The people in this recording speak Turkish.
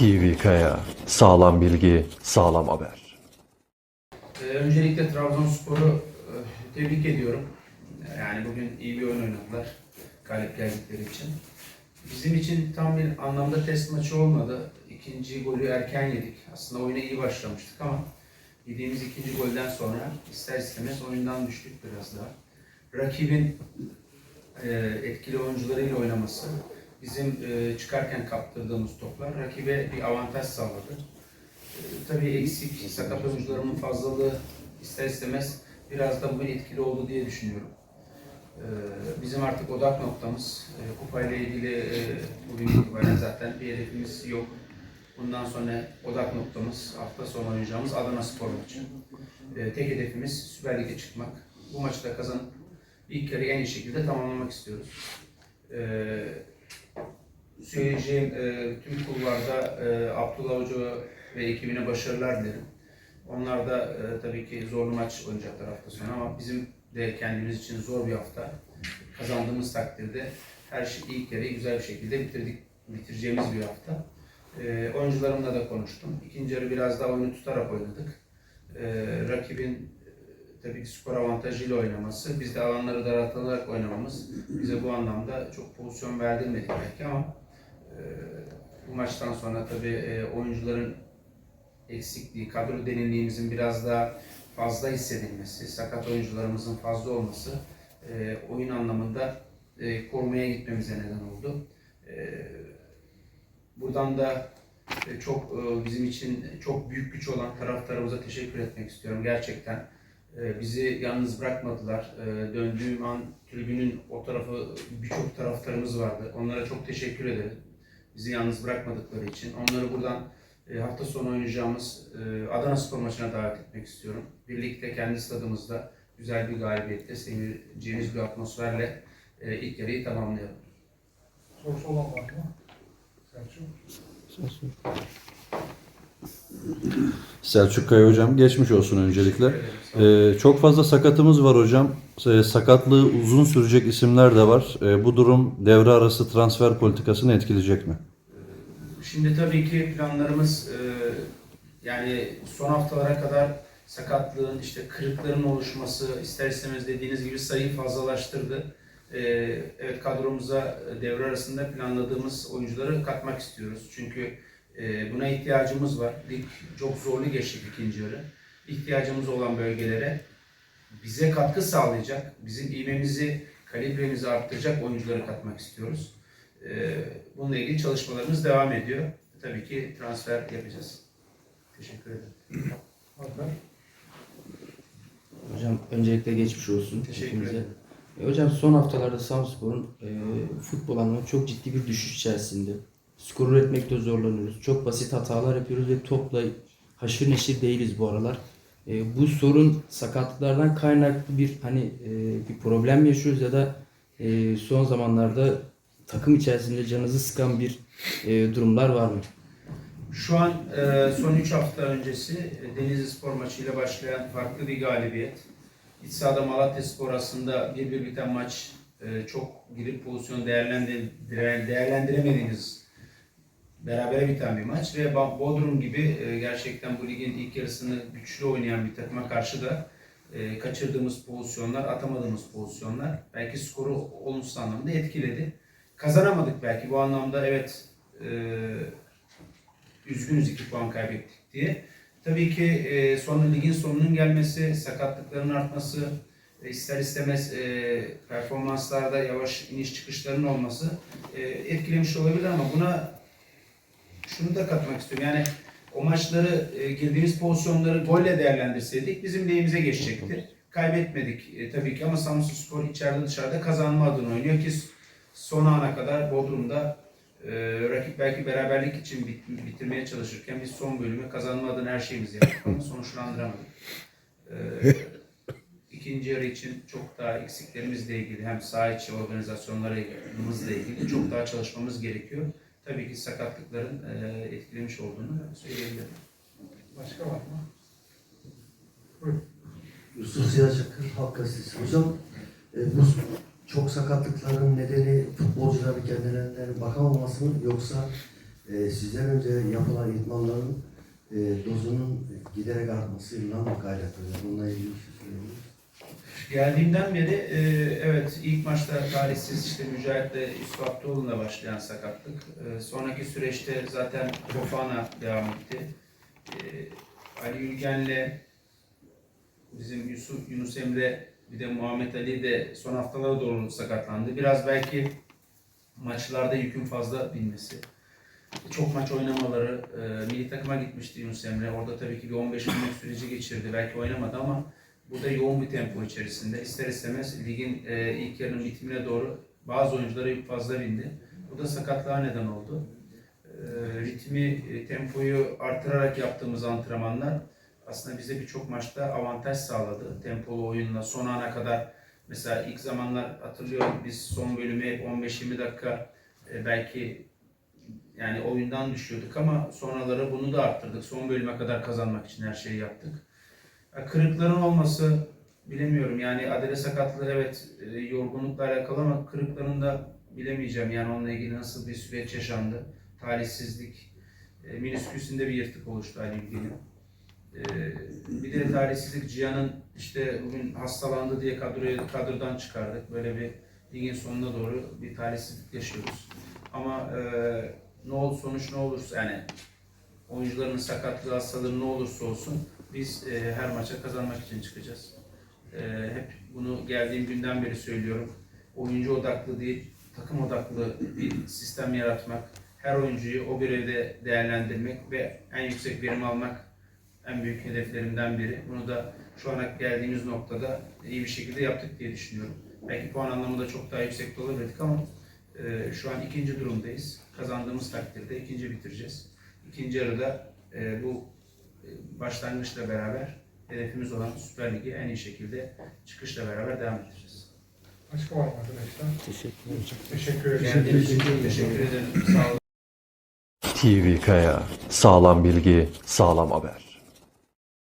TV Kaya. Sağlam bilgi, sağlam haber. Ee, öncelikle Trabzonspor'u e, tebrik ediyorum. Yani bugün iyi bir oyun oynadılar galip geldikleri için. Bizim için tam bir anlamda test maçı olmadı. İkinci golü erken yedik. Aslında oyuna iyi başlamıştık ama yediğimiz ikinci golden sonra ister istemez oyundan düştük biraz daha. Rakibin e, etkili oyuncularıyla oynaması, bizim e, çıkarken kaptırdığımız toplar rakibe bir avantaj sağladı. Ee, Tabii eksik sakat oyuncularımın fazlalığı ister istemez biraz da bugün etkili oldu diye düşünüyorum. Ee, Bizim artık odak noktamız e, kupayla ilgili e, bugün itibaren zaten bir hedefimiz yok. Bundan sonra odak noktamız hafta sonu oynayacağımız Adana Spor maçı. Ee, Tek hedefimiz Süper Lig'e çıkmak. Bu maçı da kazanıp ilk yarıyı en iyi şekilde tamamlamak istiyoruz. Ee, söyleyeceğim e, tüm kulvarda e, Abdullah Hoca ve ekibine başarılar dilerim. Onlar da e, tabii ki zorlu maç oynayacaklar hafta sonu ama bizim de kendimiz için zor bir hafta. Kazandığımız takdirde her şey ilk yarıyı güzel bir şekilde bitirdik, bitireceğimiz bir hafta. E, oyuncularımla da konuştum. İkinci yarı biraz daha oyunu tutarak oynadık. E, rakibin e, tabii ki skor avantajıyla oynaması, biz de alanları daraltılarak oynamamız bize bu anlamda çok pozisyon verdirmedik belki ama bu maçtan sonra tabii e, oyuncuların eksikliği, kadro derinliğimizin biraz daha fazla hissedilmesi, sakat oyuncularımızın fazla olması e, oyun anlamında e, korumaya gitmemize neden oldu. Buradan da çok bizim için çok büyük güç olan taraftarımıza teşekkür etmek istiyorum. Gerçekten bizi yalnız bırakmadılar. Döndüğüm an tribünün o tarafı birçok taraftarımız vardı. Onlara çok teşekkür ederim. Bizi yalnız bırakmadıkları için. Onları buradan e, hafta sonu oynayacağımız e, Adana Spor maçına davet etmek istiyorum. Birlikte kendi stadımızda güzel bir galibiyetle, sevineceğimiz bir atmosferle e, ilk yarıyı tamamlayalım. Sorusu olan var mı? Selçuk. Selçuk Kaya hocam geçmiş olsun öncelikle. Ee, çok fazla sakatımız var hocam. Ee, sakatlığı uzun sürecek isimler de var. Ee, bu durum devre arası transfer politikasını etkileyecek mi? Şimdi tabii ki planlarımız e, yani son haftalara kadar sakatlığın, işte kırıkların oluşması ister istemez dediğiniz gibi sayıyı fazlalaştırdı. E, evet kadromuza devre arasında planladığımız oyuncuları katmak istiyoruz. Çünkü e, buna ihtiyacımız var. Lig çok zorlu geçti ikinci yarı. İhtiyacımız olan bölgelere bize katkı sağlayacak, bizim ivmemizi, kalibremizi arttıracak oyuncuları katmak istiyoruz. Ee, Bununla ilgili çalışmalarımız devam ediyor. Tabii ki transfer yapacağız. Teşekkür ederim. Alper. Hocam öncelikle geçmiş olsun. Teşekkür hepimize. ederim. E, hocam son haftalarda Samspor'un e, futbol anlamında çok ciddi bir düşüş içerisinde. Skor üretmekte zorlanıyoruz. Çok basit hatalar yapıyoruz ve topla haşır neşir değiliz bu aralar. E, bu sorun sakatlıklardan kaynaklı bir hani e, bir problem yaşıyoruz ya da e, son zamanlarda takım içerisinde canınızı sıkan bir e, durumlar var mı? Şu an e, son 3 hafta öncesi e, Denizli Spor maçıyla başlayan farklı bir galibiyet. İç sahada Malatya Spor aslında bir bir biten maç e, çok girip pozisyon değerlendir, değerlendiremediğimiz berabere biten bir maç ve Bodrum gibi e, gerçekten bu ligin ilk yarısını güçlü oynayan bir takıma karşı da e, kaçırdığımız pozisyonlar, atamadığımız pozisyonlar belki skoru olumsuz anlamda etkiledi. Kazanamadık belki bu anlamda evet e, üzgünüz iki puan kaybettik diye. Tabii ki sonra ligin sonunun gelmesi, sakatlıkların artması, ister istemez e, performanslarda yavaş iniş çıkışların olması e, etkilemiş olabilir ama buna şunu da katmak istiyorum. Yani o maçları e, girdiğimiz pozisyonları golle değerlendirseydik bizim lehimize geçecekti. Kaybetmedik e, tabii ki ama Samsun Spor içeride dışarıda kazanma adına oynuyor ki son ana kadar Bodrum'da e, rakip belki beraberlik için bit- bitirmeye çalışırken biz son bölümü kazanma adına her şeyimizi yaptık ama sonuçlandıramadık. E, ikinci yarı için çok daha eksiklerimizle ilgili hem saha içi organizasyonlarımızla ilgili çok daha çalışmamız gerekiyor. Tabii ki sakatlıkların e, etkilemiş olduğunu söyleyebilirim. Başka var mı? Yusuf Ziya Çakır Halk Gazetesi. Hocam e, bu çok sakatlıkların nedeni futbolcuların kendilerine bakamaması mı yoksa e, sizden önce yapılan idmanların e, dozunun giderek artmasından mı kaynaklanıyor? Bununla ilgili bir şey misiniz? Geldiğimden beri e, evet ilk maçta talihsiz işte Mücahit'le Yusuf Abdioğlu'nda başlayan sakatlık. E, sonraki süreçte zaten Fofana devam etti. E, Ali Ülgen'le bizim Yusuf, Yunus Emre bir de Muhammed Ali de son haftalara doğru sakatlandı. Biraz belki maçlarda yükün fazla binmesi. Çok maç oynamaları, e, milli takıma gitmişti Yunus Emre. Orada tabii ki bir 15 günlük süreci geçirdi. Belki oynamadı ama Burada yoğun bir tempo içerisinde ister istemez ligin e, ilk yarının bitimine doğru bazı oyunculara yük fazla bindi. Bu da sakatlığa neden oldu. E, ritmi, e, tempoyu artırarak yaptığımız antrenmanlar aslında bize birçok maçta avantaj sağladı. Tempolu oyunla son ana kadar mesela ilk zamanlar hatırlıyorum biz son bölümü hep 15-20 dakika e, belki yani oyundan düşüyorduk ama sonraları bunu da arttırdık. Son bölüme kadar kazanmak için her şeyi yaptık. Kırıkların olması bilemiyorum. Yani adele sakatlığı evet e, yorgunlukla alakalı ama kırıkların da bilemeyeceğim. Yani onunla ilgili nasıl bir süreç yaşandı. Talihsizlik. E, minisküsünde bir yırtık oluştu Ali. E, bir de talihsizlik Cihan'ın işte bugün hastalandı diye kadroyu kadrodan çıkardık. Böyle bir ligin sonuna doğru bir talihsizlik yaşıyoruz. Ama e, ne ol sonuç ne olursa yani oyuncuların sakatlığı, hastalığı ne olursa olsun biz e, her maça kazanmak için çıkacağız. E, hep bunu geldiğim günden beri söylüyorum. Oyuncu odaklı değil, takım odaklı bir sistem yaratmak, her oyuncuyu o görevde değerlendirmek ve en yüksek verim almak en büyük hedeflerimden biri. Bunu da şu ana geldiğimiz noktada iyi bir şekilde yaptık diye düşünüyorum. Belki puan anlamında çok daha yüksek olabilirdik ama e, şu an ikinci durumdayız. Kazandığımız takdirde ikinci bitireceğiz. İkinci yarıda e, bu başlangıçla beraber hedefimiz olan Süper Lig'e en iyi şekilde çıkışla beraber devam edeceğiz. Başka var mı arkadaşlar? Teşekkür ederim. Teşekkür ederim. Çok teşekkür ederim. Sağ olun. TV Kaya, sağlam bilgi, sağlam haber.